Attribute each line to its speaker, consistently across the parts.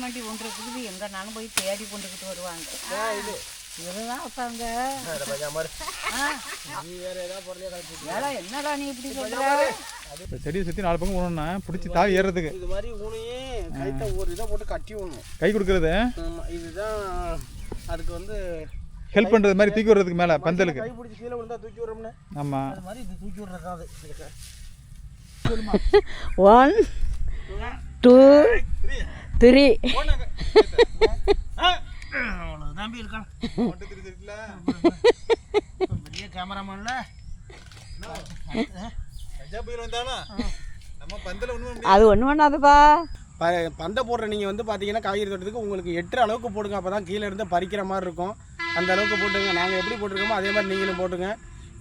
Speaker 1: சாமண்டி ஒன்று இருக்குது எங்கனாலும் போய் தேடி கொண்டுக்கிட்டு வருவாங்க.
Speaker 2: இது.
Speaker 1: இதுதான் ஏடா என்னடா நீ இப்படி சொல்ற?
Speaker 3: இப்போ செடியை சுற்றி நாலு பக்கம் ஊனணும்னா பிடிச்சி தாவி ஏறுறதுக்கு.
Speaker 2: இது மாதிரி ஊனையே கைத்த ஒரு இதை போட்டு கட்டி விடணும்
Speaker 3: கை கொடுக்குறது?
Speaker 2: ஆமா இதுதான் அதுக்கு வந்து
Speaker 3: ஹெல்ப் பண்ணுறது மாதிரி தூக்கி விடுறதுக்கு மேலே பந்தலுக்கு.
Speaker 2: கை பிடிச்சி கீழே விழுந்தா தூக்கி விடுறோம்னு
Speaker 3: ஆமாம்
Speaker 2: அது மாதிரி இது தூக்கி விடுறது தான் அது இதுக்கு.
Speaker 1: One two three.
Speaker 2: தம்பி இருக்கான் பெரிய கேமராமேன்ல
Speaker 3: நம்ம ஒன்றும்
Speaker 1: அது ஒன்று பண்ணாதுப்பா.
Speaker 2: ப- பந்தை போடுற நீங்கள் வந்து பார்த்தீங்கன்னா காய்கறி தோட்டத்துக்கு உங்களுக்கு எட்டு அளவுக்கு போடுங்க அப்போ தான் கீழே இருந்து பறிக்கிற மாதிரி இருக்கும் அந்த அளவுக்கு போட்டுங்க நாங்கள் எப்படி போட்டிருக்கோமோ அதே மாதிரி நீங்களும் போட்டுங்க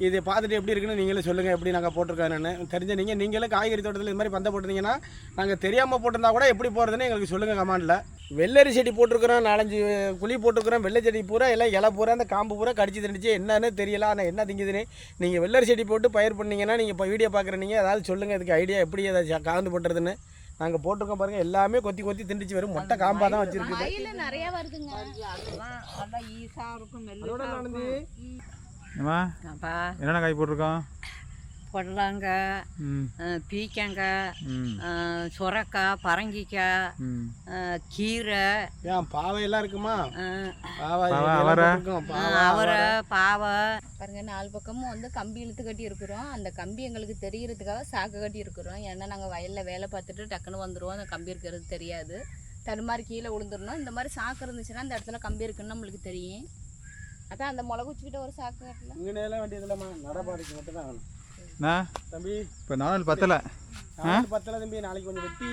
Speaker 2: இதை பார்த்துட்டு எப்படி இருக்குன்னு நீங்களே சொல்லுங்கள் எப்படி நாங்கள் போட்டிருக்கோன்னு தெரிஞ்ச நீங்கள் நீங்களும் காய்கறி தோட்டத்தில் இது மாதிரி பந்தை போட்டிருந்தீங்கன்னா நாங்கள் தெரியாமல் போட்டிருந்தா கூட எப்படி போடுறதுன்னு எங்களுக்கு சொல்லுங்கள் கமாண்டில். வெள்ளரி செடி போட்டிருக்கிறோம் நாலஞ்சு குழி போட்டிருக்கிறோம் வெள்ளை செடி பூரா எல்லாம் இலை பூரா அந்த காம்பு பூரா கடிச்சு திணிச்சு என்னன்னு தெரியல ஆனால் என்ன திங்குதுன்னு. நீங்கள் வெள்ளரி செடி போட்டு பயிர் பண்ணீங்கன்னா நீங்கள் இப்போ வீடியோ பார்க்குற நீங்கள் ஏதாவது சொல்லுங்கள் இதுக்கு ஐடியா எப்படி அதை கலந்து போட்டுறதுன்னு. நாங்கள் போட்டிருக்கோம் பாருங்கள் எல்லாமே கொத்தி கொத்தி திண்டிச்சு வரும் மொட்டை காம்பாக தான் வச்சுருக்குது.
Speaker 4: மயில நிறைய வருதுங்க.
Speaker 1: அப்பா
Speaker 3: என்னென்ன காய் போட்டிருக்கோம்?
Speaker 1: அஹ், பீக்கங்காய் சுரக்காய் பரங்கிக்காய் கீரை.
Speaker 2: ஏன் பாவை எல்லாம் இருக்குமா?
Speaker 3: அவரை.
Speaker 1: அவரை. பாவை.
Speaker 4: பாருங்க நாலு பக்கமும் வந்து கம்பி இழுத்து கட்டி இருக்கிறோம் அந்த கம்பி எங்களுக்கு தெரியறதுக்காக சாக்கு கட்டி இருக்கிறோம் ஏன்னா நாங்கள் வயலில் வேலை பார்த்துட்டு டக்குன்னு வந்துடுவோம் அந்த கம்பி இருக்கிறது தெரியாது. தடுமாறி கீழே விழுந்துடணும். இந்த மாதிரி சாக்கு இருந்துச்சுன்னா அந்த இடத்துல கம்பி இருக்குன்னு நம்மளுக்கு தெரியும். அதான் அந்த மிளகு வச்சுக்கிட்ட ஒரு சாக்கு கட்டல
Speaker 2: இங்கனே எல்லாம் வேண்டியதில்லம்மா நடப்பாடிக்கு மட்டும் தான் வேணும் தம்பி.
Speaker 3: இப்போ நாலு பத்தலை.
Speaker 2: பத்தல தம்பி. நாளைக்கு கொஞ்சம் வெட்டி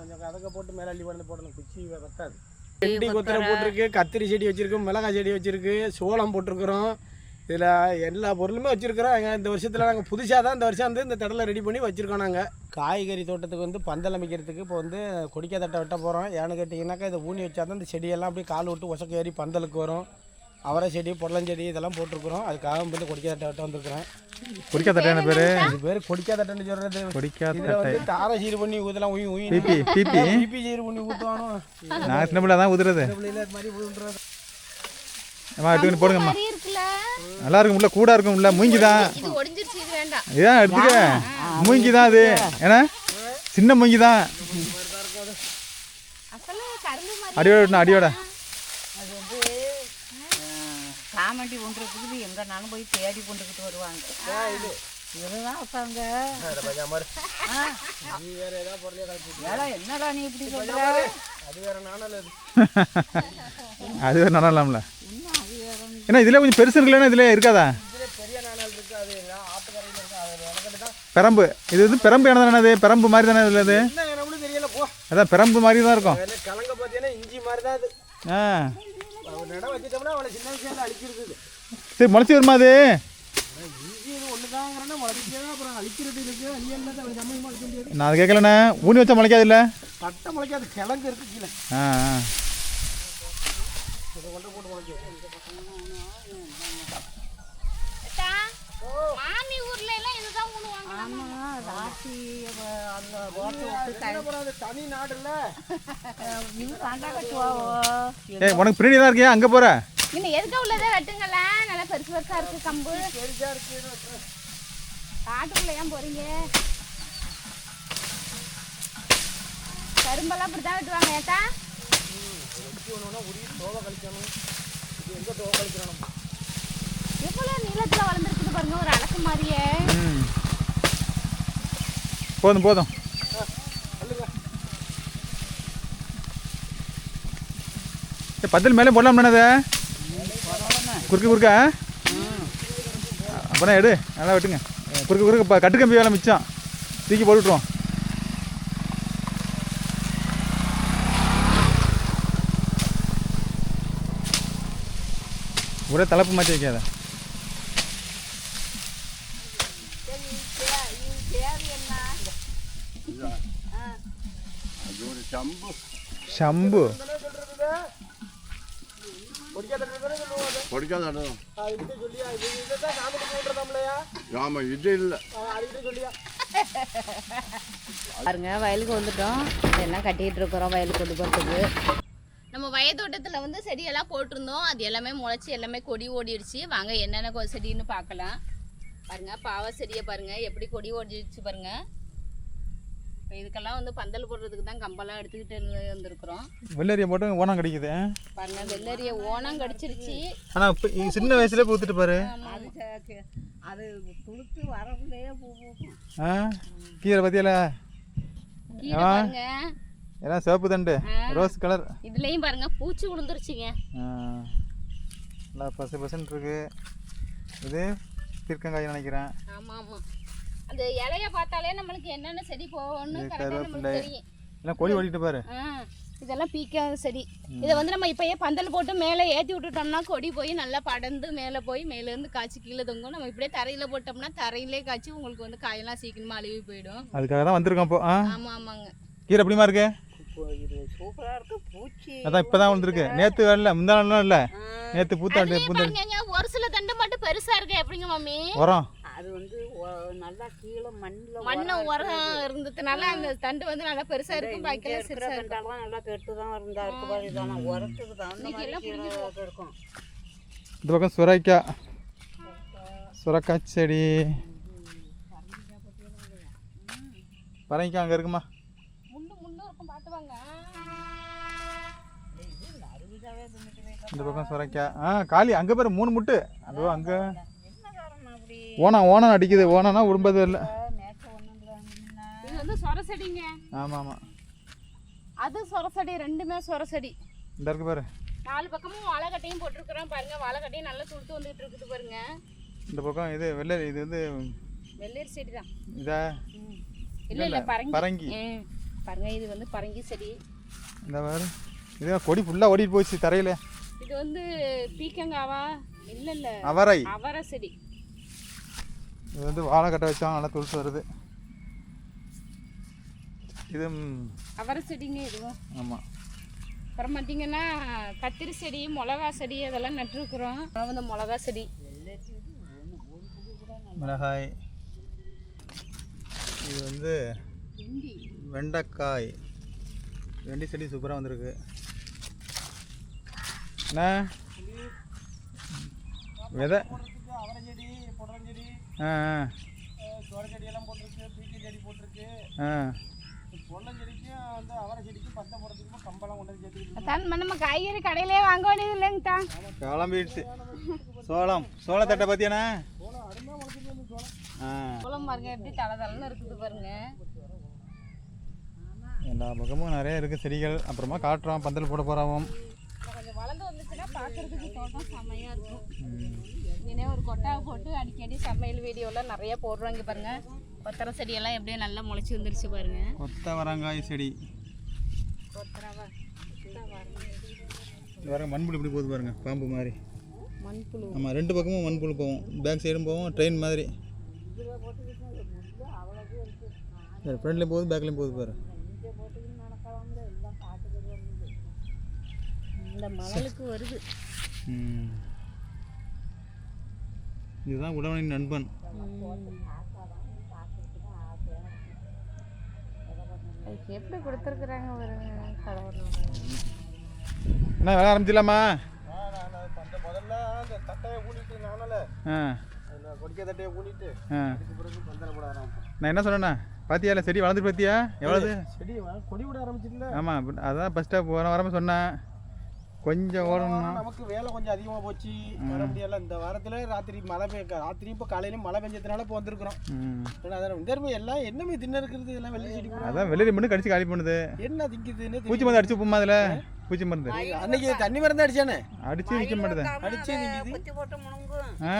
Speaker 2: கொஞ்சம் கதக்க போட்டு மேலே அள்ளி கொண்டு போடணும். குச்சி பத்தாது வெண்டி கொத்தரை போட்டிருக்கு. கத்திரி செடி வச்சிருக்கு மிளகாய் செடி வச்சிருக்கு. சோளம் போட்டிருக்கிறோம். இதில் எல்லா பொருளுமே வச்சுருக்கிறோம். எங்கள் இந்த வருஷத்தில் நாங்கள் புதுசாக தான் இந்த வருஷம் வந்து இந்த தடலை ரெடி பண்ணி வச்சுருக்கோம் நாங்கள் காய்கறி தோட்டத்துக்கு வந்து பந்தல் அமைக்கிறதுக்கு இப்போ வந்து கொடிக்கா தட்டை வெட்ட போகிறோம் ஏன்னு கேட்டிங்கன்னாக்கா இதை ஊனி வச்சா தான் இந்த செடியெல்லாம் அப்படியே கால் விட்டு உசக்க ஏறி பந்தலுக்கு வரும். அவரை செடி புடலஞ்செடி இதெல்லாம் போட்டிருக்கிறோம். அதுக்காக வந்து கொடிக்கா தட்டை வெட்ட வந்திருக்கிறேன்.
Speaker 3: கொடிக்கா தட்டையான பேர்?
Speaker 2: இது பேர் கொடிக்கா தட்டைன்னு சொல்கிறது
Speaker 3: கொடிக்கா
Speaker 2: இதில்
Speaker 3: தட்டை
Speaker 2: வந்து தாரை சீர் பண்ணி ஊற்றலாம் உயி உயி
Speaker 3: பிபி பிபி
Speaker 2: பிபி சீர் பண்ணி ஊற்றுவானோ
Speaker 3: நான் சின்ன பிள்ளை தான் உதுறது அம்மா எடுத்துக்கிட்டு போடுங்கம்மா. நல்லா இருக்கும் உள்ள கூட இருக்கும் உள்ள. மூங்கி தான்.
Speaker 4: இது ஒடிஞ்சிருச்சு இது வேண்டாம்.
Speaker 3: இதான் எடுத்துக்க. மூங்கி தான் அது. ஏன்னா சின்ன மூங்கி தான். அடியோட அடியோட
Speaker 1: அது வந்து அஹ், சாமண்டி ஒன்று இருக்குது எங்கனாலும் போய் தேடி கொண்டுக்கிட்டு வருவாங்க.
Speaker 2: இது.
Speaker 1: இதுதான்
Speaker 2: அதை பையன் மாதிரி
Speaker 1: ஆ,
Speaker 2: நீ வேற ஏதாவது பொருளையே கழிச்சு
Speaker 1: ஏடா என்னடா நீ இப்படி சொல்ற?
Speaker 2: அது வேற நானல் அது.
Speaker 3: அது வேறு நல்லா இல்லாமல ஏன்னா இதில் கொஞ்சம் பெருசு இருக்குல்லன்னா இதில் இருக்காதா?
Speaker 2: இதுல பெரிய நானல் இருக்கு அது ஆட்டுக்கரையில் இருக்கு அது உனக்கிட்ட தான்
Speaker 3: பெரம்பு. இது வந்து பெரம்பு இனம் தானே அது? பெரம்பு மாதிரி தானே இதில் அது?
Speaker 2: என்ன நம்மளும் தெரியல போ.
Speaker 3: அதான் பெரம்பு மாதிரி தான் இருக்கும்.
Speaker 2: அதில் கலங்க பார்த்தீங்கன்னா இஞ்சி மாதிரி தான் அது.
Speaker 3: ஆ.
Speaker 2: அவன் நட வச்சுட்டோம்னா அவளை சின்ன விஷயம் அழிக்கிறது.
Speaker 3: சரி முளைச்சி வருமா அது?
Speaker 2: அவன்
Speaker 3: நான் அது கேட்கலண்ணே. ஊனி வச்சா முளைக்காது இல்லை?
Speaker 2: பட்டை முளைக்காது கிழங்கு இருக்கு கீழே.
Speaker 3: ஆ ஆ.
Speaker 4: மாமி
Speaker 1: அந்த ரோட்டை விட்டு
Speaker 2: தனி நாடு இல்லை
Speaker 1: இது தாண்டா கட்டுவாவோ
Speaker 3: ஏய் உனக்கு பின்னாடி தான் இருக்கியா? அங்கே போகிற
Speaker 4: இன்னும் எதுக்க உள்ளதே வெட்டுங்கள? நல்லா பெருசு பெருசா இருக்கு கம்பு.
Speaker 2: பெருசா இருக்கு
Speaker 4: காட்டுக்குள்ள ஏன் போறீங்க? கரும்பெல்லாம் அப்படிதான் வெட்டுவாங்க ஏட்டா எவ்வளவு நீளத்துல வளர்ந்துருக்குது பாருங்க ஒரு அலக்கு மாதிரியே.
Speaker 3: ம். போதும் போதும். ஏய், பத்தல் மேலே போடலாம் அதை குறுக்கு குறுக்க? அப்புறம் எடு நல்லா வெட்டுங்க. குறுக்கு குறுக்க இப்போ கட்டு கம்பி வேலை மிச்சம். தூக்கி போட்டு ஒரே தலைப்பு மாற்றி வைக்காத.
Speaker 2: இது
Speaker 5: இல்லை
Speaker 2: சொல்லியா
Speaker 4: பாருங்க வயலுக்கு வந்துட்டோம். எல்லாம் கட்டிட்டு இருக்கிறோம் வயலுக்கு கொண்டு போகிறதுக்கு நம்ம வயதோட்டத்தில் வந்து செடியெல்லாம் போட்டிருந்தோம். அது எல்லாமே முளைச்சி எல்லாமே கொடி ஓடிடுச்சு. வாங்க என்னென்ன கொ- செடின்னு பார்க்கலாம். பாருங்க பாவ செடியை பாருங்க. எப்படி கொடி ஓடிடுச்சு பாருங்க. இப்போ இதுக்கெல்லாம் வந்து பந்தல் போடுறதுக்கு தான் கம்பெல்லாம் எடுத்துக்கிட்டு வந்திருக்கிறோம்.
Speaker 3: வெள்ளரியை போட்டு ஓனம் கிடைக்குது.
Speaker 4: பாருங்க வெள்ளரிய ஓணம் கடிச்சிருச்சு.
Speaker 3: ஆனால் இப்போ சின்ன வயசுல பூத்துட்டு பாரு.
Speaker 1: அது அது துளுத்து வரக்குள்ளேயே பூ பூக்கும்
Speaker 3: ஆ கீரை
Speaker 4: பாருங்க.
Speaker 3: எல்லாம் சிவப்பு தண்டு ரோஸ் கலர்.
Speaker 4: இதுலயும் பாருங்க பூச்சி விழுந்துருச்சுங்க
Speaker 3: நல்லா பசு பசுன்னு இருக்கு இது பீர்க்கங்காய் நினைக்கிறேன்.
Speaker 4: ஆமா ஆமா. அந்த இலைய பார்த்தாலே நம்மளுக்கு என்னென்ன செடி போகணும்னு கரெக்டாக நம்மளுக்கு. தெரியும்.
Speaker 3: எல்லாம் கொடி ஓடிட்டு பாரு.
Speaker 4: இதெல்லாம் பீக்காத செடி. இதை வந்து நம்ம இப்பயே பந்தல் போட்டு மேலே ஏற்றி விட்டுட்டோம்னா கொடி போய் நல்லா படர்ந்து மேலே போய் மேலேருந்து காய்ச்சி கீழே தொங்கும். நம்ம இப்படியே தரையில் போட்டோம்னா தரையிலே காய்ச்சி உங்களுக்கு வந்து காயெல்லாம் சீக்கிரமாக அழுகி போயிடும்.
Speaker 3: அதுக்காக தான் வந்திருக்கோம் இப்போ ஆ?
Speaker 4: ஆமாம் ஆமாங்க.
Speaker 3: கீரை எப்படிமா இருக்கு?
Speaker 1: சூப்பராக இருக்கு. பூச்சி
Speaker 3: அதான் இப்போ தான் வந்துருக்கு நேற்று வரல முந்தா நாளும் இல்லை நேற்று பூத்தாண்டு
Speaker 4: ஒரு சில தண்டு மட்டும் பெருசா இருக்கு எப்படிங்க மம்மி
Speaker 3: உரம்.
Speaker 1: அது வந்து நல்லா கீழே மண்ணில்
Speaker 4: மண்ணு உரம் இருந்ததுனால அந்த தண்டு வந்து நல்லா பெருசா இருக்கும். பாக்கியெல்லாம்
Speaker 1: இருக்கிற
Speaker 4: சிறுசா இருக்கும்.
Speaker 1: கண்டாலாம் நல்லா கெட்டு தான் இருந்தா இருக்கு பாரு. இதான உரத்துக்கு தகுந்த மாதிரி இருக்கும்.
Speaker 3: இந்த பக்கம் சுரைக்காய். சுரக்காய் செடி. பரங்கிக்காய் அங்கே இருக்குமா? இந்த பக்கம் சுரைக்காய். ஆ காளி அங்கே பாரு மூணு முட்டு. அதோ அங்கே. ஓனம் ஓனம் அடிக்குது ஓனம்னா உரும்பது இல்லை.
Speaker 4: இது வந்து சொர செடிங்க
Speaker 3: ஆமாம் ஆமாம்
Speaker 4: அது சொர செடி ரெண்டுமே சொர செடி
Speaker 3: இந்த இருக்கு பாரு.
Speaker 4: நாலு பக்கமும் வாழைக்கட்டையும் போட்டிருக்கிறோம் பாருங்க. வாழைக்கட்டையும் நல்லா துளுத்து வந்துட்டு இருக்குது பாருங்க.
Speaker 3: இந்த பக்கம் இது வெள்ளை இது வந்து
Speaker 4: வெள்ளரி செடி தான்
Speaker 3: இதா
Speaker 4: இல்ல இல்ல பரங்கி.
Speaker 3: பரங்கி.
Speaker 4: பாருங்க இது வந்து பரங்கி செடி.
Speaker 3: இந்த பாரு. இது கொடி ஃபுல்லாக ஓடிட்டு போச்சு தரையில்.
Speaker 4: இது வந்து பீக்கங்காவா? இல்ல இல்ல.
Speaker 3: அவரை.
Speaker 4: அவரை செடி.
Speaker 3: இது வந்து வாழை கட்டை வச்சோம் நல்லா துளுத்து வருது. இது
Speaker 4: அவரை செடிங்க இதுவும்
Speaker 3: ஆமாம்
Speaker 4: அப்புறம் பார்த்தீங்கன்னா கத்திரி செடி மிளகா செடி அதெல்லாம் நட்டுருக்குறோம். வந்து மிளகா செடி.
Speaker 3: மிளகாய். இது வந்து வெண்டைக்காய். வெண்டி செடி சூப்பராக வந்திருக்கு. என்ன? விதை.
Speaker 2: போட்டிருக்கு பீக்கி செடி போட்டிருக்கு அவரை செடிக்கும் பத்தை போடுறதுக்கும் கம்பெல்லாம் கொண்டு சேர்த்துக்கிட்டு
Speaker 4: தான் நம்ம காய்கறி கடையிலே வாங்க வேண்டியது
Speaker 3: கிளம்பிடுச்சு சோளம் சோளத்தட்டை பார்த்தியாண்ணா ஆ.
Speaker 4: குளம் பாருங்க எப்படி தலை தலைன்னு இருக்குது பாருங்க.
Speaker 3: எல்லா பக்கமும் நிறைய இருக்குது செடிகள். அப்புறமா காட்டுறோம் பந்தல் போட போகிறோம்
Speaker 4: கொஞ்சம் வளர்ந்து வந்துச்சுன்னா பார்க்கறதுக்கு தோட்டம் செம்மையா இருக்கும். இங்கே ஒரு கொட்டாவை போட்டு அடிக்கடி சமையல் வீடியோலாம் நிறைய போடுறோம் இங்கே பாருங்க. கொத்தரை செடியெல்லாம் எப்படியே நல்லா முளைச்சி வந்துருச்சு பாருங்க.
Speaker 3: கொத்தவரங்காய் செடி.
Speaker 4: கொத்தரவா
Speaker 3: பாருங்க மண்புழு இப்படி போகுது பாருங்க பாம்பு மாதிரி.
Speaker 4: மண்புழு.
Speaker 3: ஆமாம் ரெண்டு பக்கமும் மண்புழு போகும். பேக் சைடும் போகும் ட்ரெயின் மாதிரி. ஃப்ரண்ட்லேயும் போகுது பேக்லேயும் போகுது பாரு.
Speaker 4: இந்த மணலுக்கு வருது.
Speaker 3: ம். இதுதான் உழவனின் நண்பன்.
Speaker 4: எப்படி கொடுத்துருக்குறாங்க கடவுள்
Speaker 3: என்ன வேலை ஆரம்பிச்சிடலாமா?
Speaker 2: அந்த முதல்ல அந்த தட்டையை ஊனிட்டு நானால கொடிக்க தட்டையை ஊனிட்டு பிறகு பந்தல போட
Speaker 3: நான் என்ன சொன்னேண்ணா? பாத்தியா இல்லை செடி வளர்ந்துட்டு பார்த்தியா எவ்வளவு?
Speaker 2: செடி கொடி விட ஆரம்பிச்சிருந்தா.
Speaker 3: ஆமாம் அதான் ஃபஸ்ட்டாக போகிற வரமா சொன்னேன். கொஞ்சம் ஓடணும்னா
Speaker 2: நமக்கு வேலை கொஞ்சம் அதிகமாக போச்சு. வர முடியல இந்த வாரத்தில் ராத்திரி மழை பெய்ய ராத்திரி இப்போ காலையிலும் மழை பெஞ்சதுனால இப்போ வந்திருக்கிறோம். அதான் இந்த எல்லாம் என்னமே தின்ன இருக்கிறது எல்லாம் வெள்ளை செடி
Speaker 3: அதான் வெளியே மட்டும் கடிச்சு காலி பண்ணுது.
Speaker 2: என்ன திங்குதுன்னு
Speaker 3: பூச்சி மருந்து அடிச்சு போமா அதில்? பூச்சி மருந்து.
Speaker 2: அன்னைக்கு தண்ணி மருந்து அடிச்சானே?
Speaker 3: அடிச்சு நிற்க மாட்டேது.
Speaker 2: அடிச்சு
Speaker 1: முழுங்கும்
Speaker 3: ஆ?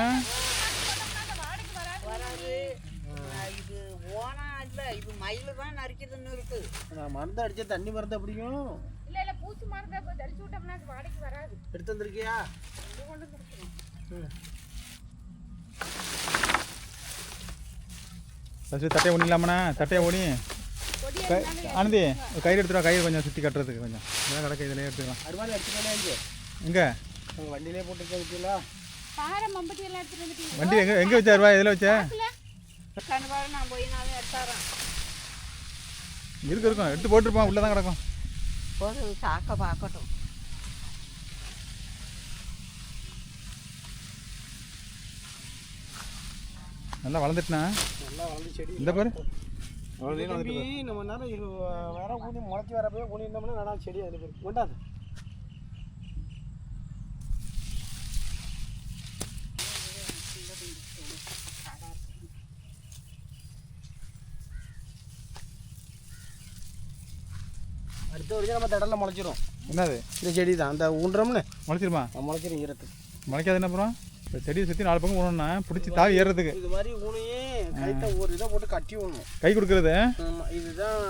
Speaker 1: இது ஓனா இல்லை இது மயில் தான் நறுக்குதுன்னு இருக்கு.
Speaker 2: நான் மருந்து அடிச்சா தண்ணி மருந்து அப்படியும்
Speaker 4: இல்லை இல்லை பூச்சி மரத்தை இப்போ தெளிச்சு விட்டோம்னா அது வாடகைக்கு வராது.
Speaker 2: எடுத்து வந்திருக்கியா? ம்.
Speaker 3: ஃபஸ்ட்டு தட்டையை ஒன்றிலாமண்ணா தட்டையை ஓடி க- ஆனந்தி கயிறு எடுத்துருவா கயிறு கொஞ்சம் சுற்றி கட்டுறதுக்கு கொஞ்சம். இதான் கிடக்க இதிலே எடுத்துக்கலாம்.
Speaker 2: அடிச்சுக்கோனே இங்கே.
Speaker 3: எங்கே?
Speaker 2: உங்கள் வண்டியிலே போட்டு வச்சுங்களா
Speaker 3: வண்டி எங்கே எங்கே வச்சா ரூபா எதில் வச்சா? இருக்கு இருக்கும். எடுத்து போட்டுருப்பான் உள்ளே தான் கிடக்கும்.
Speaker 1: ஒரு சாக்க பார்க்கட்டும்
Speaker 3: நல்லா வளர்ந்துட்டுனா?
Speaker 2: நல்லா வளர்ந்து செடி
Speaker 3: இந்த பாரு.
Speaker 2: நம்ம நேரம் இது வேற கூணி முளைச்சி வரப்போ கூணி இருந்தோம்னா நல்லா செடி அதில் கொண்டாது அடுத்த வருஷம் நம்ம தடலில் முளைச்சிரும்.
Speaker 3: என்னது?
Speaker 2: இந்த செடி தான் அந்த ஊன்றோம்னு.
Speaker 3: முளைச்சிருமா?
Speaker 2: முளைச்சிரும் ஈரத்துக்கு.
Speaker 3: முளைக்காது என்ன அப்புறம்? இப்போ செடியை சுற்றி நாலு பக்கம் போகணுன்னா பிடிச்சி தாவி ஏறுறதுக்கு.
Speaker 2: இது மாதிரி ஊனையே கைத்த ஒரு இதை போட்டு கட்டி விடணும்
Speaker 3: கை கொடுக்குறது?
Speaker 2: இதுதான்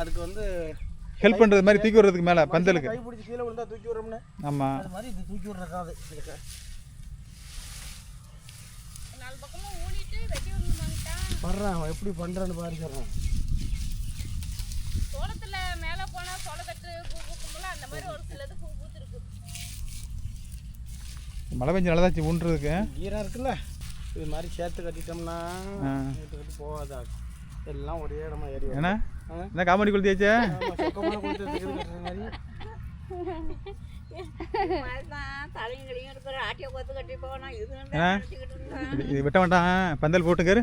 Speaker 2: அதுக்கு வந்து
Speaker 3: ஹெல்ப் பண்ணுறது மாதிரி தூக்கி விடுறதுக்கு மேலே பந்தலுக்கு.
Speaker 2: கை பிடிச்சி கீழே விழுந்தா தூக்கி விடுறோம்னு.
Speaker 3: ஆமாம்
Speaker 2: அது மாதிரி இது தூக்கி விடுறது தான் அது இதுக்கு.
Speaker 4: நாலு பக்கமும் ஊனிட்டு வெட்டி விடணுமாங்கிட்டா
Speaker 2: வர்றான் அவன் எப்படி பண்ணுறான்னு பாரு சொல்கிறான்
Speaker 4: சோளத்துல மேலே போனால் சோளத்தட்டு பூ பூக்கும்போல அந்த மாதிரி ஒரு சிலது பூ பூத்துருக்கு.
Speaker 3: மழை பெஞ்சு நல்லதாச்சு ஊன்றதுக்கு?
Speaker 2: ஈரம் இருக்குல்ல இது மாதிரி சேர்த்து கட்டிட்டோம்னா. வீட்டு கட்டி போகாதா எல்லாம் ஒரே இடமா ஏறி.
Speaker 3: என்ன? என்ன காமெடி கொளுத்தியாச்சே
Speaker 2: இது
Speaker 1: தான்
Speaker 3: வெட்ட வேண்டாம். பந்தல் போட்டுக்காரு.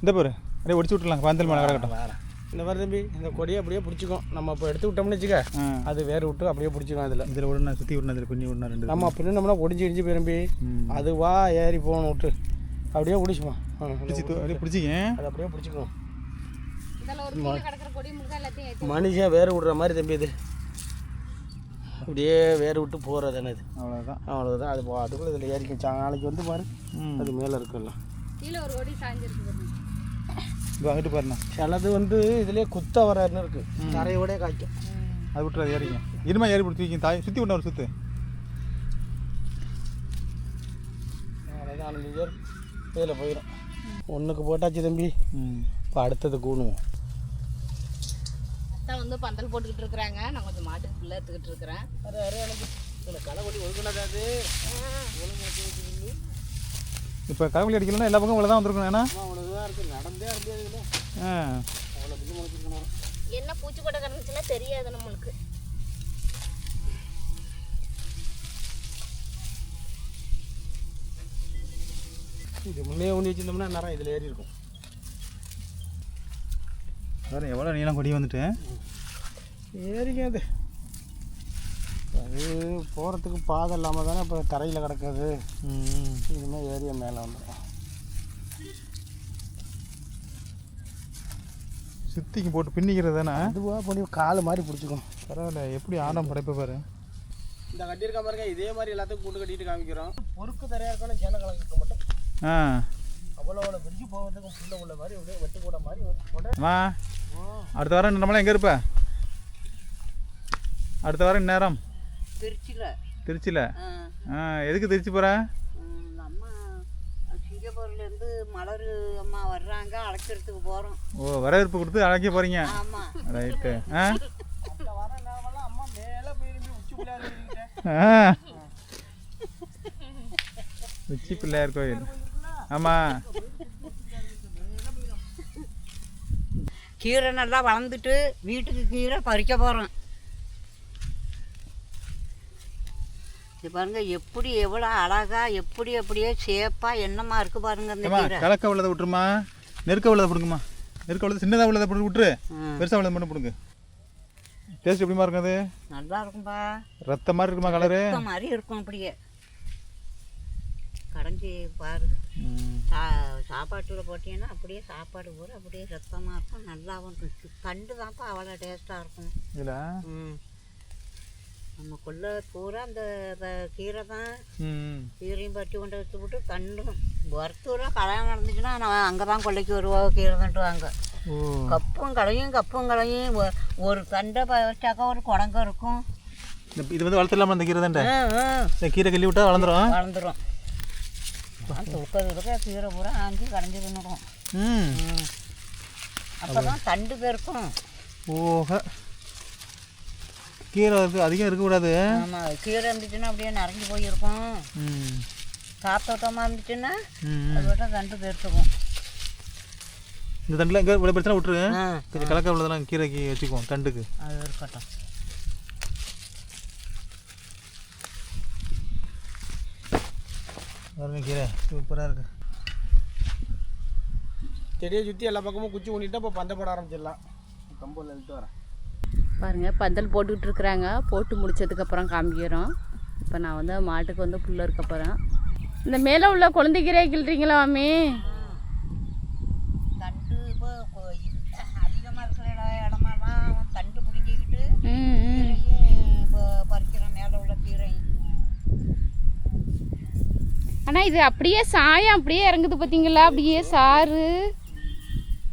Speaker 3: இந்த பாரு. அப்படியே ஒடிச்சு விட்டுலாம் பந்தல் மேலே கிடக்கட்டும்.
Speaker 2: வேற இந்த மாதிரி தம்பி இந்த கொடியை அப்படியே பிடிச்சிக்கும் நம்ம இப்போ எடுத்து விட்டோம்னு வச்சுக்க அது வேறு விட்டு அப்படியே பிடிச்சிக்கும் அதில்.
Speaker 3: இதில் விடணும் சுற்றி விடணும் இதில் பின்னி விடணும் ரெண்டு
Speaker 2: நம்ம பின்னோம்னா ஒடிஞ்சு இடிஞ்சு போயிரும்பி. அதுவா ஏறி போகணும் விட்டு. அப்படியே பிடிச்சுமா
Speaker 3: பிடிச்சி அப்படியே பிடிச்சிங்க
Speaker 2: அது அப்படியே பிடிச்சிக்கும் மனுஷன் வேறு விடுற மாதிரி தம்பி இது. அப்படியே வேறு விட்டு போகிறது இது.
Speaker 3: அவ்வளோதான்
Speaker 2: அவ்வளோதான் அது அதுக்குள்ள இதில் ஏறிக்கும். நாளைக்கு வந்து பாரு. அது மேலே இருக்குல்ல.
Speaker 4: கீழே ஒரு கொடி சாஞ்சிருக்கு
Speaker 3: வாங்கிட்டு பாருண்ணா
Speaker 2: சிலது வந்து இதுலேயே குத்த வரன்னு இருக்கு. தரையோட காய்க்கும்.
Speaker 3: அது விட்டுறது ஏறிங்க. இருமா ஏறி பிடிச்சி வைக்கும் தாய் சுற்றி விடணும் ஒரு சுற்று
Speaker 2: அவ்வளோதான் அஞ்சு இதில் போயிடும் ஒன்றுக்கு போட்டாச்சு தம்பி. இப்போ அடுத்தது கூணுவோம்.
Speaker 4: வந்து பந்தல் போட்டுக்கிட்டு இருக்கிறாங்க. நான் கொஞ்சம் மாட்டுக்கு புள்ள எடுத்துக்கிட்டு இருக்கிறேன்.
Speaker 2: அரே அரே எனக்கு இதில் களை கொடி ஒழுங்கினதா அது?
Speaker 3: இப்போ கவலை அடிக்கலன்னா எல்லா பக்கம் இவ்வளோ தான் வந்திருக்கணும். ஏன்னா?
Speaker 2: அவ்வளோதான் இருக்குது நடந்தே இருந்தே இதில்
Speaker 3: ஆ.
Speaker 2: அவ்வளோ பில்லு முளைச்சிருக்கணும்.
Speaker 4: என்ன பூச்சி கொடை கிடந்துச்சுன்னா தெரியாது நம்மளுக்கு.
Speaker 2: இது முன்னே ஊண்டி வச்சிருந்தோம்னா நேரம் இதில் ஏறி இருக்கும்.
Speaker 3: வேறு எவ்வளோ நீளம் கொடி வந்துட்டு.
Speaker 2: ஏறிங்க அது போகிறதுக்கு பாதை இல்லாமல் தானே இப்போ தரையில் கிடக்குது.
Speaker 3: ம்
Speaker 2: இனிமேல் ஏரியா மேலே வந்துடும்
Speaker 3: சுத்திக்கு போட்டு பின்னிக்கிறது தானே?
Speaker 2: அதுவாக பண்ணி கால் மாதிரி பிடிச்சிக்கும்.
Speaker 3: பரவாயில்ல எப்படி ஆடம் படைப்பு பாரு.
Speaker 2: இந்த கட்டியிருக்க பாருங்க இதே மாதிரி எல்லாத்துக்கும் கூண்டு கட்டிட்டு காமிக்கிறோம். பொறுக்கு தரையாக இருக்கணும் சேன கலந்துக்க மட்டும்.
Speaker 3: ஆ.
Speaker 2: அவ்வளோ அவ்வளோ பிரிஞ்சு போகிறதுக்கு புள்ள உள்ள மாதிரி அப்படியே வெட்டு கூட மாதிரி
Speaker 3: அடுத்த வாரம் நம்மளாம் எங்கே இருப்ப? அடுத்த வாரம் நேரம்
Speaker 1: திருச்சியில்.
Speaker 3: திருச்சியில்? ஆ. எதுக்கு திருச்சி போகிற
Speaker 1: நம்ம சிங்கப்பூர்லேருந்து மலர் அம்மா வர்றாங்க அழைக்கிறதுக்கு போகிறோம்
Speaker 3: ஓ வரவேற்பு கொடுத்து அழைக்க போகிறீங்க
Speaker 1: ஆமாம்
Speaker 3: ரைட்டு ஆ?
Speaker 2: அந்த வர நேரமெல்லாம் அம்மா மேலே போயிருந்து உச்சி
Speaker 3: உச்சி பிள்ளையார் கோயில். ஆமாம்
Speaker 1: கீரை நல்லா வளர்ந்துட்டு வீட்டுக்கு கீரை பறிக்க போகிறோம் இது பாருங்க எப்படி எவ்வளோ அழகா எப்படி அப்படியே சேப்பாக என்னமா இருக்கு பாருங்க இந்த
Speaker 3: ஏம்மா
Speaker 1: கீரை.
Speaker 3: கலக்க உள்ளதை விட்டுருமா? நெருக்க உள்ளதை பிடுங்கம்மா நெருக்க உள்ளது சின்னதாக உள்ளதை பிடிச்சி விட்டுரு. பெருசாக உள்ளதை மட்டும் பிடுங்க. டேஸ்ட் எப்படிமா இருக்கும் அது?
Speaker 1: நல்லா இருக்கும்பா.
Speaker 3: ரத்த மாதிரி இருக்குமா கலரு
Speaker 1: மாதிரி இருக்கும் அப்படியே. கடைஞ்சி பாரு. சா சாப்பாட்டில் போட்டீங்கன்னா அப்படியே சாப்பாடு பூரா அப்படியே ரத்தமாக இருக்கும் நல்லாவும் இருக்கும். கண்டு தான்ப்பா அவ்வளோ டேஸ்ட்டாக இருக்கும்.
Speaker 3: இதில்
Speaker 1: ம். நம்ம கொள்ள பூரா அந்த கீரை தான் கீரையும் பட்டி கொண்டு வச்சு விட்டு கண்டும் வறுத்தூரா கல்யாணம் நடந்துச்சுன்னா நான் அங்கே தான் கொள்ளைக்கு வருவோம் கீரை தண்டுவாங்க கப்பும் களையும் கப்பும் களையும் ஒரு தண்டை பறிச்சாக்கா ஒரு குடங்க இருக்கும்.
Speaker 3: இது வந்து வளர்த்துலாமா இந்த கீரை. இந்த கீரை கிள்ளி விட்டா வளர்ந்துரும்?
Speaker 1: துக்க துக்க கீரை பூரா ஆஞ்சி கடைஞ்சி தின்னுடும். அப்போ தான் தண்டு பெருக்கும்.
Speaker 3: ஓஹ. கீரை இருக்கு அதிகம் இருக்கக்கூடாது
Speaker 1: ஆமாம் கீரை இருந்துச்சுன்னா அப்படியே நிறைஞ்சு போயிருக்கும்.
Speaker 3: ம்.
Speaker 1: காத்தோட்டமாக இருந்துச்சுன்னா அது விட்டா தண்டு பெருத்துக்கும்
Speaker 3: இந்த தண்டில் இங்கே இவ்வளோ பிரச்சனை விட்டுருங்க. கொஞ்சம் கலக்க உள்ளதெல்லாம் கீரைக்கு வச்சுக்குவோம் தண்டுக்கு.
Speaker 1: அது இருக்கட்டும்.
Speaker 3: பாருங்க கீரை சூப்பராக இருக்குது
Speaker 2: செடியை சுற்றி எல்லா பக்கமும் குச்சி ஊனிட்டு இப்போ பந்த போட ஆரம்பிச்சிடலாம். கம்பூரில் இழுத்து வரேன்.
Speaker 4: பாருங்க பந்தல் போட்டுக்கிட்டு இருக்கிறாங்க போட்டு முடிச்சதுக்கப்புறம் காமிக்கிறோம். இப்போ நான் வந்து மாட்டுக்கு வந்து புல்ல இருக்க போகிறேன் இந்த மேலே உள்ள குழந்தை கீரை கிள்றீங்களா மாமி? ஆனால் இது அப்படியே சாயம் அப்படியே இறங்குது பார்த்தீங்களா அப்படியே சாறு.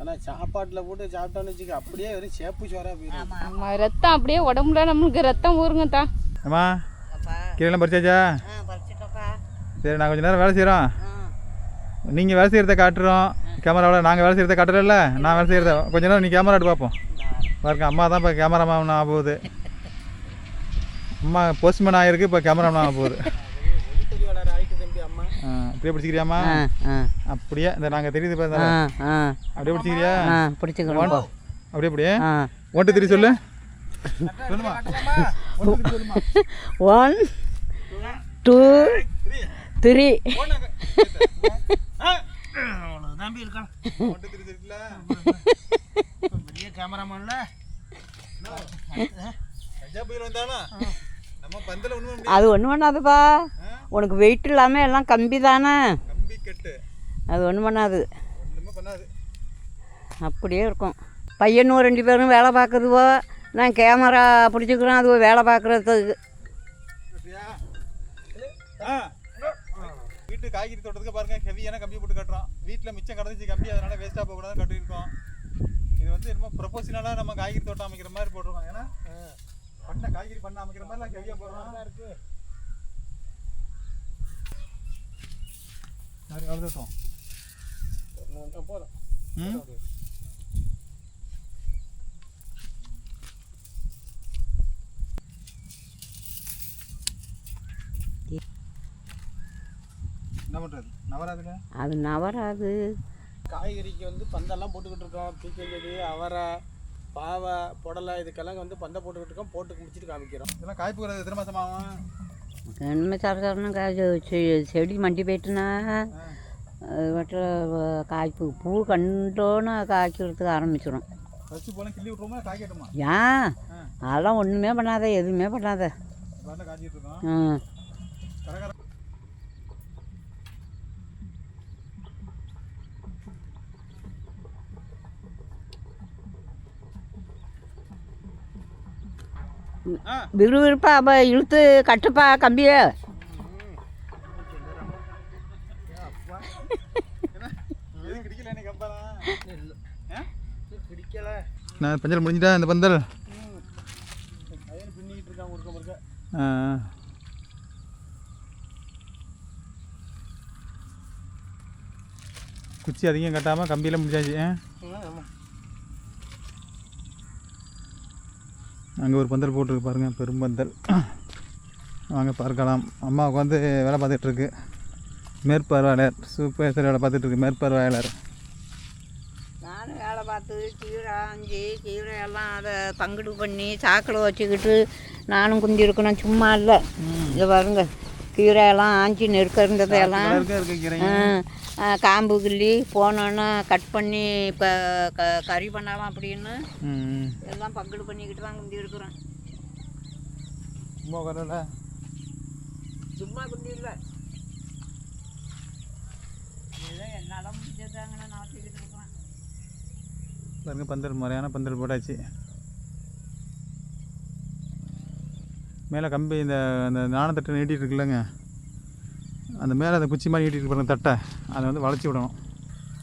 Speaker 2: ஆனால் சாப்பாட்டில் போட்டு சாப்பிட்டோன்னு வச்சுக்க அப்படியே வெறும் சேப்பு சோறாக போயிடும்
Speaker 1: ஆமாம்
Speaker 4: ரத்தம் அப்படியே உடம்புல நம்மளுக்கு ரத்தம் ஊறுங்கத்தா
Speaker 3: அம்மா
Speaker 1: அப்பா
Speaker 3: கீரைலாம் பறிச்சாச்சா? சரி நான் கொஞ்சம் நேரம் வேலை செய்கிறோம் நீங்கள் வேலை செய்கிறத காட்டுறோம். கேமராவில் நாங்கள் வேலை செய்கிறத காட்டுறல நான் வேலை செய்கிறத கொஞ்ச நேரம் நீ கேமரா எடுத்து பார்ப்போம் பாருங்க அம்மா தான் இப்போ கேமராமேன் ஆக போகுது. அம்மா போஸ்ட்மேன் ஆகிருக்கு இப்போ கேமராமேன் ஆக போகுது
Speaker 2: ஒளிப்பதிவாளர் ஆகிட்டு தம்பி அம்மா
Speaker 3: ஆ, அப்படியே பிடிச்சிக்கிறியாம்மா?
Speaker 1: ஆ
Speaker 3: அப்படியே? இந்த நாங்கள் தெரியுது பாரு
Speaker 1: ஆ ஆ.
Speaker 3: அப்படியே பிடிச்சிக்கிறியா?
Speaker 1: பிடிச்சிக்கிறோம்.
Speaker 3: அப்படியே அப்படியே ஒன்று திரி சொல்லு. சொல்லுமா?
Speaker 1: One two three.
Speaker 2: தம்பி இருக்கான் பெரிய கேமராமேன்ல.
Speaker 1: அது ஒன்றும் பண்ணாதுப்பா உனக்கு வெயிட் இல்லாமல் எல்லாம் கம்பி தானே
Speaker 3: கம்பி கட்டு.
Speaker 1: அது ஒன்றும் பண்ணாது. அப்படியே இருக்கும். பையனும் ரெண்டு பேரும் வேலை பார்க்குதுவோ நான் கேமரா பிடிச்சிக்கிறேன் அதுவோ வேலை பார்க்குறதுக்கு.
Speaker 3: வீட்டு காய்கறி தோட்டத்துக்கு பாருங்க ஹெவியான கம்பி போட்டு கட்டுறோம் வீட்டில் மிச்சம் கிடந்துச்சு கம்பி அதனால வேஸ்ட்டாக போகக்கூடாது கட்டியிருக்கோம். இது வந்து என்னமோ ப்ரொபோஷனலாக நம்ம காய்கறி தோட்டம் அமைக்கிற மாதிரி போட்டிருக்கோம். ஏன்னா பண்ண காய்கறி பண்ண அமைக்கிற மாதிரிலாம் ஹெவியாக போடுறோம். இருக்கு சரி அவ்வளோதான்
Speaker 2: போதும்
Speaker 3: ம் என்ன பண்ணுறது நவராதுங்க
Speaker 1: அது நவராது.
Speaker 2: காய்கறிக்கு வந்து பந்தெல்லாம் போட்டுக்கிட்டு இருக்கோம். பீக்கஞ்செடி அவரை பாவை புடலை இதுக்கெல்லாம் வந்து பந்தை போட்டுக்கிட்டு இருக்கோம். போட்டு முடிச்சுட்டு காமிக்கிறோம்.
Speaker 3: இதெல்லாம் காய்ப்பு கூடாது எத்தனை மாதம் ஆகும்
Speaker 1: என்ன சரசரணும் செடி மண்டி போயிட்டுனா வீட்டில் காய்ப்பு பூ கண்டோன்னு காய்க்கிறதுக்கு ஆரம்பிச்சிடும் ஏன்? அதெல்லாம் ஒன்றுமே பண்ணாத எதுவுமே பண்ணாத.
Speaker 3: பாட்டில் காய்ச்சிட்டு இருக்கோம்
Speaker 1: ம்
Speaker 3: கரகர
Speaker 1: விறுவிறுப்பா அப்போ இழுத்து கட்டுப்பா கம்பியை.
Speaker 3: நான் பஞ்சல் முடிஞ்சிட்டா இந்த பந்தல்? ஆ. குச்சி அதிகம் கட்டாமல் கம்பியில் முடிச்சாச்சு
Speaker 2: ஆமாம்
Speaker 3: அங்கே ஒரு பந்தல் போட்டிருக்கு பாருங்கள் பெரும்பந்தல். வாங்க பார்க்கலாம். அம்மா உட்காந்து வேலை பார்த்துட்ருக்கு மேற்பார்வையாளர் சூப்பர் வேலை பார்த்துட்ருக்கு மேற்பார்வையாளர்.
Speaker 1: நானும் வேலை பார்த்து கீரை ஆஞ்சி கீரை எல்லாம் அதை பங்குடு பண்ணி சாக்கில் வச்சுக்கிட்டு நானும் குந்தி இருக்கணும் சும்மா இல்லை. இதை பாருங்க. கீரை எல்லாம். ஆஞ்சி நெருக்க ஆ, காம்பு கிள்ளி போனோன்னா கட் பண்ணி இப்போ க கறி பண்ணலாம் அப்படின்னு எல்லாம் பங்குடு பண்ணிக்கிட்டு தான் குந்தி இருக்கிறேன்
Speaker 3: சும்மா
Speaker 1: சும்மா குந்தி இல்லை. என்னால் முடிஞ்சதாங்கன்னு நான் வச்சுக்கிட்டு இருக்கிறேன்
Speaker 3: பாருங்க பந்தல் முறையான பந்தல் போட்டாச்சு. மேலே கம்பி இந்த அந்த நாணத்தட்டை நீட்டிட்டு இருக்குல்லங்க. அந்த மேலே அந்த குச்சி மாதிரி நீட்டிகிட்டு பாருங்க தட்டை. அதை வந்து வளைச்சி விடணும்.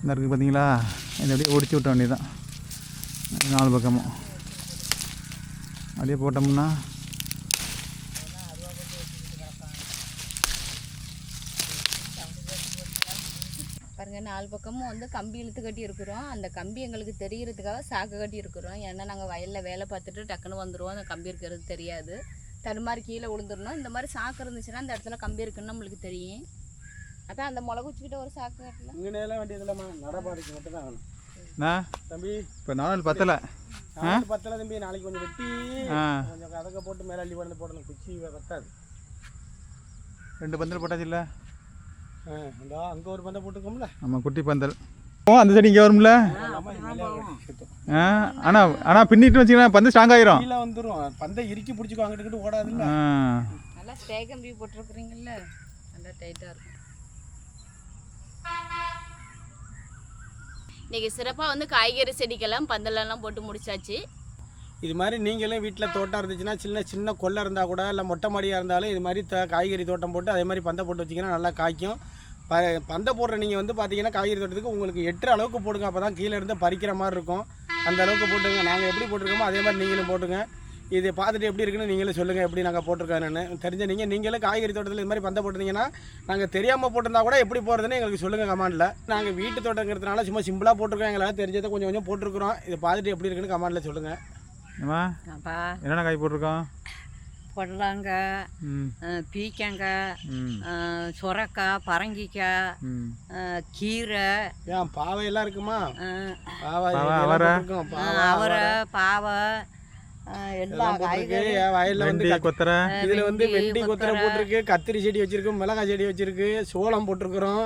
Speaker 3: இந்த இருக்குது பார்த்தீங்களா இதை அப்படியே ஒடிச்சு விட்ட வேண்டியதுதான். நாலு பக்கமும். அப்படியே போட்டோம்னா
Speaker 4: பாருங்க நாலு பக்கமும் வந்து கம்பி இழுத்து கட்டி இருக்கிறோம். அந்த கம்பி எங்களுக்கு தெரியறதுக்காக சாக்கு கட்டி இருக்கிறோம். ஏன்னா நாங்கள் வயலில் வேலை பார்த்துட்டு டக்குன்னு வந்துடுவோம் அந்த கம்பி இருக்கிறது தெரியாது. தடுமாறி கீழே விழுந்துடணும். இந்த மாதிரி சாக்கு இருந்துச்சுன்னா அந்த இடத்துல கம்பி இருக்குன்னு நம்மளுக்கு தெரியும். அதான் அந்த மிளகு வச்சுக்கிட்ட ஒரு சாக்கு கட்டல.
Speaker 2: இங்கே எல்லாம் வேண்டியது இல்லைம்மா. நடப்பாதைக்கு மட்டும் தான் வேணும். தம்பி.
Speaker 3: இப்போ நாலு பத்தலை.
Speaker 2: பத்தல தம்பி. நாளைக்கு கொஞ்சம் வெட்டி. கொஞ்சம் கதக்க போட்டு மேலே அள்ளி பண்ணி போடணும். குச்சி பத்தாது
Speaker 3: ரெண்டு பந்தல் போட்டாச்சு இல்லை?
Speaker 2: அங்கே ஒரு பந்தை போட்டுக்கோம்ல
Speaker 3: ஆமாம் குட்டி பந்தல். அந்த செடி இங்கே வரும்ல? ஆ ஆனால் ஆனால் பின்னிட்டு வச்சிங்கன்னா பந்து ஸ்ட்ராங் ஆயிரும்.
Speaker 2: கீழே வந்துடும் பந்தை இறுக்கி பிடிச்சிக்கோ அங்கிட்டு
Speaker 3: ஆ.
Speaker 4: நல்லா ஸ்டே கம்பி போட்டிருக்கிறீங்கல்ல? நல்லா டைட்டாக இருக்கும். இன்னைக்கு சிறப்பாக வந்து காய்கறி செடிக்கெல்லாம் பந்தலெல்லாம் போட்டு முடிச்சாச்சு.
Speaker 2: இது மாதிரி நீங்களும் வீட்டில் தோட்டம் இருந்துச்சுன்னா சின்ன சின்ன கொல்லை இருந்தால் கூட இல்லை மொட்டை மாடியாக இருந்தாலும் இது மாதிரி காய்கறி தோட்டம் போட்டு அதே மாதிரி பந்தை போட்டு வச்சிங்கன்னா நல்லா காய்க்கும். ப பந்தை போடுற நீங்கள் வந்து பார்த்தீங்கன்னா காய்கறி தோட்டத்துக்கு உங்களுக்கு எட்டு அளவுக்கு போடுங்க. அப்போ தான் கீழே இருந்து பறிக்கிற மாதிரி இருக்கும். அந்த அளவுக்கு போட்டுங்க நாங்கள் எப்படி போட்டிருக்கோமோ அதே மாதிரி நீங்களும் போட்டுங்க. இது பார்த்துட்டு எப்படி இருக்குன்னு நீங்களும் சொல்லுங்கள் எப்படி நாங்கள் போட்டிருக்கோன்னு தெரிஞ்ச நீங்கள் நீங்களும் காய்கறி தோட்டத்தில் இது மாதிரி பந்தை போட்டிருந்தீங்கன்னா நாங்கள் தெரியாமல் போட்டிருந்தா கூட எப்படி போகிறதுன்னு எங்களுக்கு சொல்லுங்கள் கமாண்டில் நாங்கள் வீட்டு தோட்டங்கிறதுனால சும்மா சிம்பிளாக போட்டிருக்கோம். எங்களால் தெரிஞ்சதை கொஞ்சம் கொஞ்சம் போட்டிருக்கிறோம். இதை பார்த்துட்டு எப்படி இருக்குன்னு கமாண்டில் சொல்லுங்கள்
Speaker 1: அப்பா
Speaker 3: என்னென்ன காய் போட்டிருக்கோம்?
Speaker 1: பொடலங்காய் பீக்கங்காய் சுரக்காய் பரங்கிக்காய் கீரை.
Speaker 2: ஏன் பாவையெல்லாம் இருக்குமா? பாவை
Speaker 3: அவரை.
Speaker 2: பாவை, இதுல வந்து
Speaker 1: வெண்டி,
Speaker 2: கொத்தரை. போட்டிருக்கு. கத்திரி செடி வச்சிருக்கு மிளகாய் செடி வச்சிருக்கு சோளம் போட்டிருக்கிறோம்.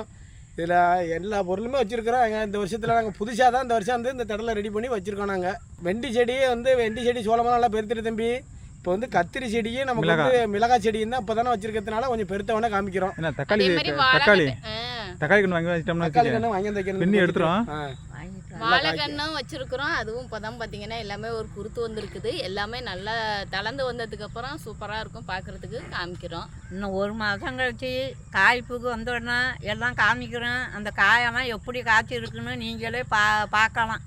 Speaker 2: இதுல எல்லா பொருளுமே வச்சிருக்கிறோம். இந்த வருஷத்துல நாங்க புதுசா தான் இந்த வருஷம் வந்து இந்த தடலை ரெடி பண்ணி வச்சிருக்கோம் நாங்க. வெண்டி செடியே வந்து வெண்டி செடி சோளமெல்லாம் நல்லா பெருத்துட்டு தம்பி. இப்போ வந்து கத்திரி செடியே நமக்கு வந்து மிளகாய் செடியும் தான் இப்போ தானே வச்சிருக்கிறதுனால கொஞ்சம் பெருத்தவனே காமிக்கிறோம்.
Speaker 3: என்ன தக்காளி
Speaker 4: அதே மாதிரி
Speaker 3: தக்காளி? தக்காளி கன்று வாங்கி வச்சிட்டோம்னா
Speaker 2: தக்காளி கண்ணு வாங்கி வைக்கணும்
Speaker 3: பின்னி எடுத்துரும்.
Speaker 4: வாழைக்கண்ணும் வச்சிருக்கிறோம். அதுவும் இப்போதான் பார்த்தீங்கன்னா எல்லாமே ஒரு குருத்து வந்திருக்குது. எல்லாமே நல்லா தளர்ந்து வந்ததுக்கு அப்புறம் சூப்பராக இருக்கும் பார்க்கறதுக்கு காமிக்கிறோம்.
Speaker 1: இன்னும் ஒரு மாதம் கழிச்சு காய்ப்புக்கு வந்த உடனே எல்லாம் காமிக்கிறேன் அந்த காயெல்லாம் எப்படி காய்ச்சி இருக்குன்னு நீங்களே பா பார்க்கலாம்.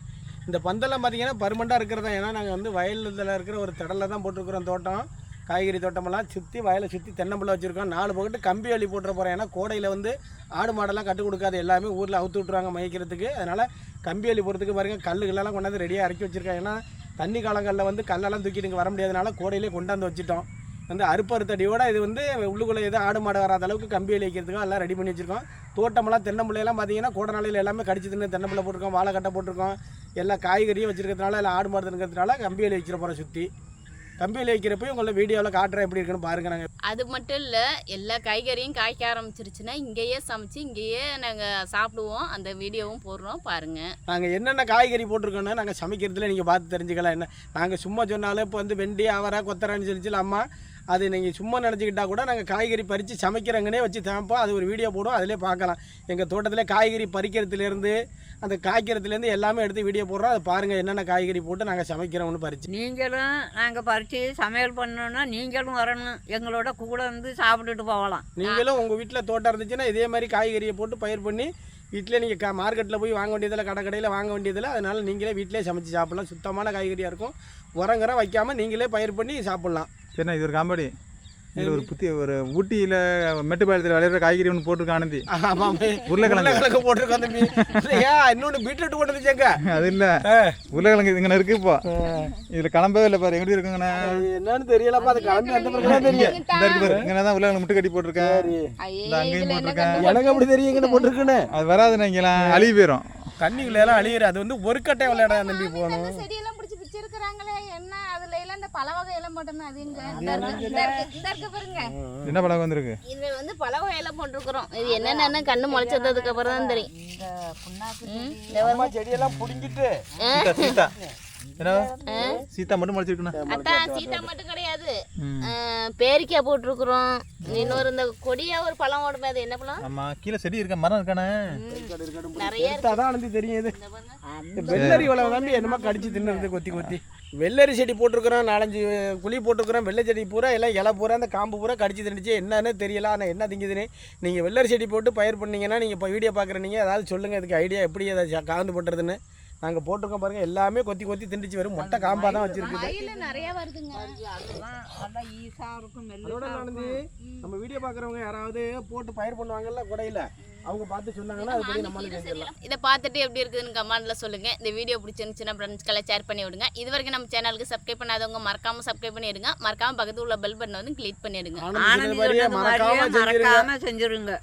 Speaker 2: இந்த பந்தெல்லாம் பார்த்தீங்கன்னா பர்மனெண்ட்டாக தான் ஏன்னா நாங்கள் வந்து வயலில் இருக்கிற ஒரு திடலில் தான் போட்டிருக்கிறோம் தோட்டம். காய்கறி தோட்டமெல்லாம் சுற்றி வயலை சுற்றி தென்னம்பிள்ளை வச்சுருக்கோம். நாலு பக்கத்து கம்பி வழி போட்டுற போகிறோம் ஏன்னா கோடையில் வந்து ஆடு மாடெல்லாம் கட்டு கொடுக்காது. எல்லாமே ஊரில் அவுத்து விட்ருவாங்க மேய்க்கிறதுக்கு. அதனால் கம்பி வழி போகிறதுக்கு பாருங்கள் கல்லுகளெல்லாம் கொண்டாந்து ரெடியாக இறக்கி வச்சுருக்காங்க. ஏன்னா தண்ணி காலங்களில் வந்து கல்லெல்லாம் தூக்கிட்டு இங்கே வர முடியாதனால கோடையிலே கொண்டாந்து வச்சுட்டோம். வந்து அறுப்பறுத்தடியோட இது வந்து உள்ளுக்குள்ளே எதுவும் ஆடு மாடு வராத அளவுக்கு கம்பி அள்ளி வைக்கிறதுக்கும் எல்லாம் ரெடி பண்ணி வச்சுருக்கோம். தோட்டமெல்லாம் தென்னம்பிள்ளையெல்லாம் பார்த்தீங்கன்னா கோடை நாளையில் எல்லாமே கடிச்சு தின்னு தென்னம்பிள்ளை போட்டிருக்கோம் வாழை கட்டை போட்டிருக்கோம். எல்லா காய்கறியும் வச்சிருக்கிறதுனால எல்லாம் ஆடு மாடு இருக்கிறதுனால கம்பி வைக்கிற போகிறோம் சுற்றி கம்பி அள்ளி வைக்கிறப்ப உங்களை வீடியோவில் காட்டுறேன் எப்படி இருக்குன்னு பாருங்க நாங்கள்
Speaker 4: அது மட்டும் இல்லை எல்லா காய்கறியும் காய்க்க ஆரம்பிச்சிருச்சுன்னா இங்கேயே சமைச்சு இங்கேயே நாங்கள் சாப்பிடுவோம். அந்த வீடியோவும் போடுறோம் பாருங்கள்
Speaker 2: நாங்கள் என்னென்ன காய்கறி போட்டிருக்கோன்னு நாங்கள் சமைக்கிறதுல நீங்கள் பார்த்து தெரிஞ்சுக்கலாம். என்ன நாங்கள் சும்மா சொன்னாலும் இப்போ வந்து வெண்டி அவரை கொத்தரைன்னு சொல்லிச்சு அம்மா அது நீங்கள் சும்மா நினச்சிக்கிட்டா கூட நாங்கள் காய்கறி பறித்து சமைக்கிறங்கனே வச்சு சமைப்போம் அது ஒரு வீடியோ போடுவோம் அதிலே பார்க்கலாம். எங்கள் தோட்டத்தில் காய்கறி பறிக்கிறதுலேருந்து அந்த காய்க்கிறதுலேருந்து எல்லாமே எடுத்து வீடியோ போடுறோம். அதை பாருங்கள் என்னென்ன காய்கறி போட்டு நாங்கள் சமைக்கிறோம்னு பறித்து
Speaker 1: நீங்களும் நாங்கள் பறித்து சமையல் பண்ணோன்னா நீங்களும் வரணும். எங்களோட கூட வந்து சாப்பிட்டுட்டு போகலாம்.
Speaker 2: நீங்களும் உங்கள் வீட்டில் தோட்டம் இருந்துச்சுன்னா இதே மாதிரி காய்கறியை போட்டு பயிர் பண்ணி வீட்டிலே நீங்கள் க மார்க்கெட்டில் போய் வாங்க வேண்டியதில்லை கடை கடையில் வாங்க வேண்டியதில்லை. அதனால் நீங்களே வீட்டிலே சமைச்சு சாப்பிட்லாம். சுத்தமான காய்கறியாக இருக்கும். உரங்கரம் வைக்காமல் நீங்களே பயிர் பண்ணி சாப்பிட்லாம்.
Speaker 3: சரிண்ணா இது ஒரு காமெடி. இது ஒரு புத்தி ஒரு ஊட்டியில் மெட்டுப்பாளையத்தில் விளையிற காய்கறி ஒன்று போட்டிருக்கான் ஆனந்தி.
Speaker 2: ஆமாம்
Speaker 3: உருளைக்கிழங்கு.
Speaker 2: போட்டிருக்கோம் தம்பி. இன்னொன்று பீட்ரூட் போட்டு வந்துச்சேங்க?
Speaker 3: அது இல்லை. உருளைக்கிழங்கு இங்கே இருக்கு இப்போ. இதில் கிளம்பவே இல்லை பாரு. எப்படி இருக்குங்கண்ணா?
Speaker 2: என்னன்னு தெரியலப்பா. அது கலந்து அந்த பிறகு தான் தெரியும்.
Speaker 3: இங்கே தான் உருளைக்கிழங்கு முட்டை கட்டி போட்டிருக்கேன் அங்கேயும்
Speaker 4: இதில் என்ன
Speaker 3: போட்டிருக்கேன்.
Speaker 2: எனக்கு அப்படி தெரியும் எங்கே போட்டிருக்குன்னு?
Speaker 3: அது வராதுண்ணா இங்கெல்லாம் அழுகி போயிடும்
Speaker 2: தண்ணிக்குள்ள எல்லாம் அழியிற. அது வந்து ஒரு கட்டை விளையாட தம்பி போகணும்
Speaker 4: செடியெல்லாம் பிடிச்சி பிடிச்சிருக்கிறாங்களே என்ன அதுல எல்லாம் இந்த பல வகை எல்லாம் போட்டோம்னா அது எங்க? இந்த இருக்கு இந்த இருக்கு இந்த இருக்கு பாருங்க.
Speaker 3: என்ன பழம் வந்திருக்கு?
Speaker 4: இதுல வந்து பல வகை எல்லாம் போட்டிருக்கிறோம். இது என்னென்ன கண்ணு முளைச்சதுக்கு அப்புறம் தான் தெரியும்.
Speaker 1: இந்த புண்ணாக்கு
Speaker 2: அம்மா செடியெல்லாம் பிடுங்கிட்டு
Speaker 3: சீதா சீதா. என்ன சீதா மட்டும் முடிச்சிருக்குண்ணா
Speaker 4: அதான் மட்டும் கிடையாது. பேரிக்காய் போட்டிருக்கிறோம். இன்னொரு இந்த கொடியா ஒரு பழம் ஓடுமே அது என்ன பழம்?
Speaker 3: கீழே செடி இருக்க மரம் இருக்கானே.
Speaker 4: நிறைய இருக்கு.
Speaker 2: அதான் தெரியும் இது. வெள்ளரி தம்பி என்னமோ கடிச்சு தின்னுறது கொத்தி கொத்தி. வெள்ளரி செடி போட்டிருக்கிறோம் நாலஞ்சு குழி போட்டிருக்கிறோம் வெள்ளை செடி பூரா எல்லாம் இலை பூரா அந்த காம்பு பூரா கடிச்சு தின்னுச்சு. என்னன்னு தெரியல ஆனால் என்ன திங்குதுன்னு. நீங்கள் வெள்ளரி செடி போட்டு பயிர் பண்ணீங்கன்னா நீங்கள் இப்போ வீடியோ பார்க்குற நீங்கள் ஏதாவது சொல்லுங்கள் இதுக்கு ஐடியா எப்படி அதை காந்து போட்டுறதுன்னு. நாங்கள் போட்டிருக்கோம் பாருங்கள் எல்லாமே கொத்தி கொத்தி திண்டுச்சு வெறும் மொட்டை காம்பாக தான் வச்சுருக்குது
Speaker 4: மயில நிறைய வருதுங்க.
Speaker 2: நம்ம வீடியோ பார்க்குறவங்க யாராவது போட்டு பயிர் பண்ணுவாங்கல்ல குடையில. அவங்க பார்த்து சொன்னாங்கன்னா அதுபடி நம்மளுக்கு செஞ்சிடலாம்
Speaker 4: இதை பார்த்துட்டு எப்படி இருக்குதுன்னு கமெண்ட்ல சொல்லுங்க. இந்த வீடியோ பிடிச்சிருந்துச்சுன்னா ஃப்ரெண்ட்ஸ்க்கெல்லாம் ஷேர் பண்ணி விடுங்க. இது வரைக்கும் நம்ம சேனலுக்கு சப்ஸ்கிரைப் பண்ணாதவங்க மறக்காம சப்ஸ்கிரைப் பண்ணிடுங்க மறக்காம பக்கத்துல உள்ள பெல் பட்டனை வந்து கிளிக் பண்ணிடுங்க.
Speaker 2: ஆனந்த் சொன்னது மாதிரியே
Speaker 1: மறக்காம செஞ்சிருங்க.